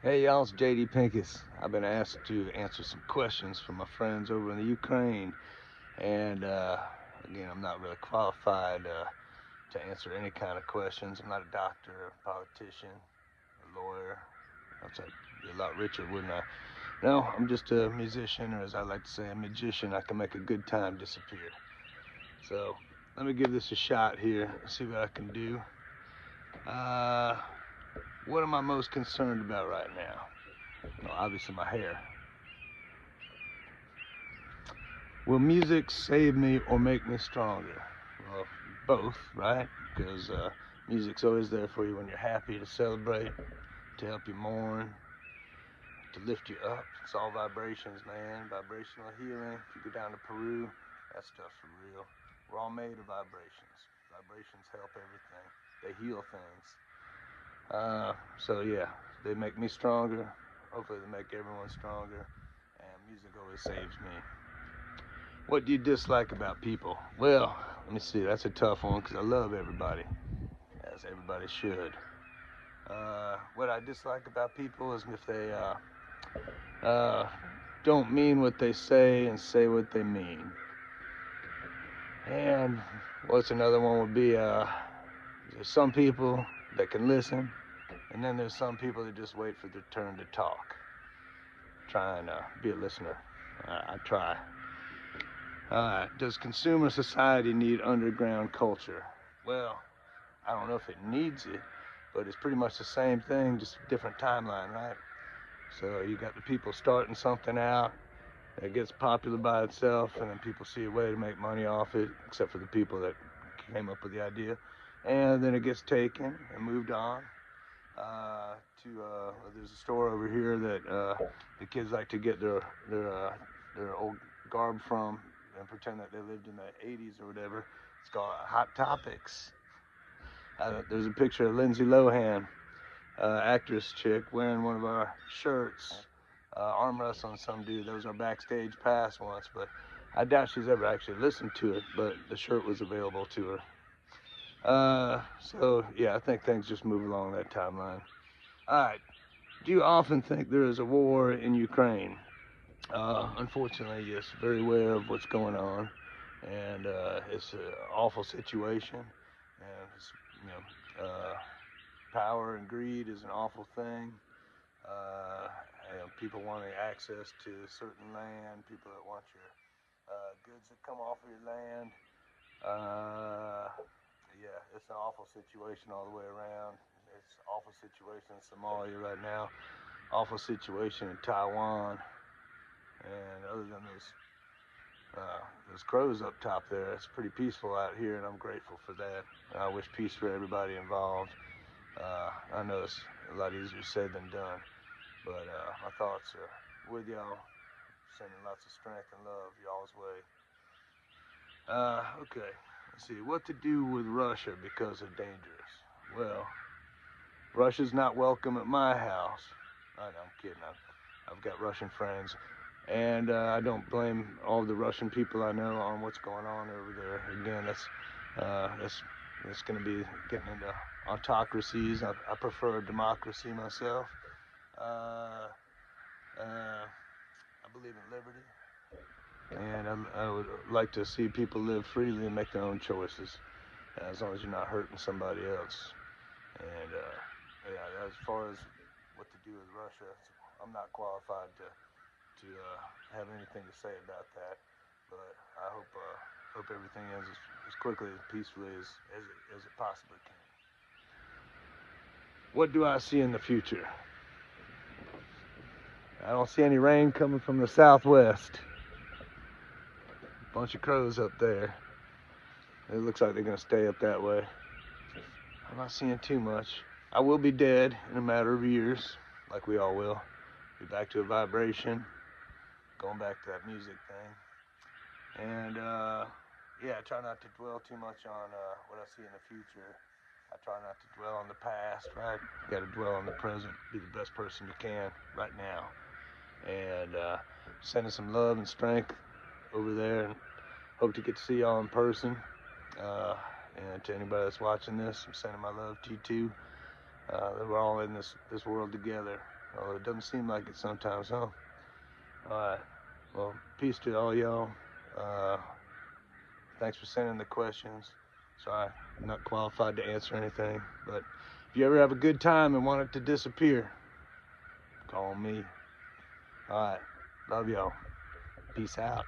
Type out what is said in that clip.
Hey y'all, it's JD Pincus. I've been asked to answer some questions from my friends over in the Ukraine. And uh, again, I'm not really qualified uh, to answer any kind of questions. I'm not a doctor, a politician, a lawyer. I'd be a lot richer, wouldn't I? No, I'm just a musician, or as I like to say, a magician. I can make a good time disappear. So let me give this a shot here, see what I can do. Uh, what am I most concerned about right now? Well, obviously my hair. Will music save me or make me stronger? Well, both, right? Because uh, music's always there for you when you're happy to celebrate, to help you mourn, to lift you up. It's all vibrations, man. Vibrational healing. If you go down to Peru, that stuff's for real. We're all made of vibrations. Vibrations help everything. They heal things. Uh, so yeah, they make me stronger. Hopefully they make everyone stronger. And music always saves me. What do you dislike about people? Well, let me see. That's a tough one because I love everybody, as everybody should. Uh, what I dislike about people is if they uh, uh, don't mean what they say and say what they mean. And what's another one would be uh, some people that can listen, and then there's some people that just wait for their turn to talk. Try and be a listener. I try. Uh, does consumer society need underground culture? Well, I don't know if it needs it, but it's pretty much the same thing, just different timeline, right? So you got the people starting something out that gets popular by itself, and then people see a way to make money off it, except for the people that came up with the idea and then it gets taken and moved on uh, to uh, there's a store over here that uh, the kids like to get their their uh, their old garb from and pretend that they lived in the 80s or whatever. It's called Hot Topics. Uh, there's a picture of Lindsay Lohan, uh, actress chick, wearing one of our shirts, arm wrestling some dude. That was our backstage pass once, but I doubt she's ever actually listened to it. But the shirt was available to her. Uh, so yeah, I think things just move along that timeline. All right. Do you often think there is a war in Ukraine? Uh, unfortunately, yes, very aware of what's going on, and uh, it's an awful situation. And you know, uh, power and greed is an awful thing. Uh, people wanting access to certain land, people that want your uh, goods that come off of your land. Uh, yeah, it's an awful situation all the way around. It's an awful situation in Somalia right now. Awful situation in Taiwan. And other than those uh, those crows up top there, it's pretty peaceful out here, and I'm grateful for that. I wish peace for everybody involved. Uh, I know it's a lot easier said than done, but uh, my thoughts are with y'all. Sending lots of strength and love y'all's way. Uh, okay. Let's see, what to do with Russia because they're dangerous? Well, Russia's not welcome at my house. I know, I'm kidding. I've, I've got Russian friends. And uh, I don't blame all the Russian people I know on what's going on over there. Again, that's uh, that's that's going to be getting into autocracies. I, I prefer democracy myself. Uh, uh, believe in liberty and I, I, would like to see people live freely and make their own choices, as long as you're not hurting somebody else. And uh, yeah, as far as what to do with Russia, I'm not qualified to to uh, have anything to say about that. But I hope uh, hope everything ends as, as quickly and peacefully as as it, as it possibly can. What do I see in the future? I don't see any rain coming from the southwest bunch of crows up there. It looks like they're gonna stay up that way. I'm not seeing too much. I will be dead in a matter of years, like we all will. Be back to a vibration, going back to that music thing. And uh, yeah, I try not to dwell too much on uh, what I see in the future. I try not to dwell on the past, right? You gotta dwell on the present, be the best person you can right now. And uh, sending some love and strength over there and hope to get to see y'all in person. Uh, and to anybody that's watching this, I'm sending my love to you too. Uh, we're all in this, this world together. Although it doesn't seem like it sometimes, huh? Alright. Well, peace to all y'all. Uh, thanks for sending the questions. Sorry, I'm not qualified to answer anything, but if you ever have a good time and want it to disappear, call me. Alright. Love y'all. Peace out.